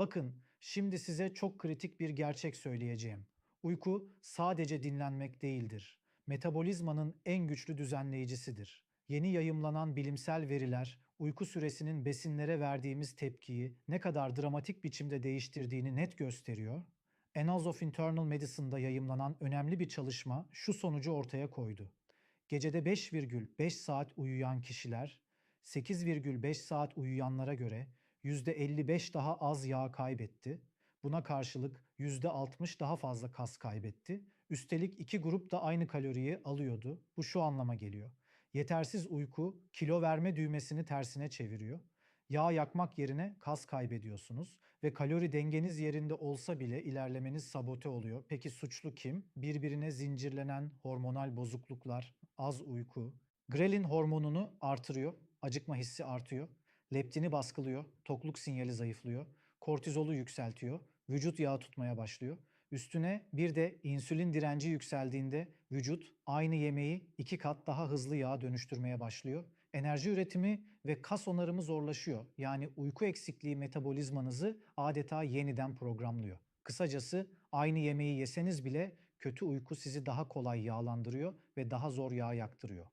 Bakın, şimdi size çok kritik bir gerçek söyleyeceğim. Uyku sadece dinlenmek değildir. Metabolizmanın en güçlü düzenleyicisidir. Yeni yayımlanan bilimsel veriler, uyku süresinin besinlere verdiğimiz tepkiyi ne kadar dramatik biçimde değiştirdiğini net gösteriyor. Annals of Internal Medicine'da yayımlanan önemli bir çalışma şu sonucu ortaya koydu. Gecede 5,5 saat uyuyan kişiler 8,5 saat uyuyanlara göre %55 daha az yağ kaybetti. Buna karşılık %60 daha fazla kas kaybetti. Üstelik iki grup da aynı kaloriyi alıyordu. Bu şu anlama geliyor. Yetersiz uyku kilo verme düğmesini tersine çeviriyor. Yağ yakmak yerine kas kaybediyorsunuz ve kalori dengeniz yerinde olsa bile ilerlemeniz sabote oluyor. Peki suçlu kim? Birbirine zincirlenen hormonal bozukluklar, az uyku. Grelin hormonunu artırıyor, acıkma hissi artıyor. Leptini baskılıyor, tokluk sinyali zayıflıyor. Kortizolu yükseltiyor, vücut yağı tutmaya başlıyor. Üstüne bir de insülin direnci yükseldiğinde vücut aynı yemeği iki kat daha hızlı yağa dönüştürmeye başlıyor. Enerji üretimi ve kas onarımı zorlaşıyor. Yani uyku eksikliği metabolizmanızı adeta yeniden programlıyor. Kısacası aynı yemeği yeseniz bile kötü uyku sizi daha kolay yağlandırıyor ve daha zor yağ yaktırıyor.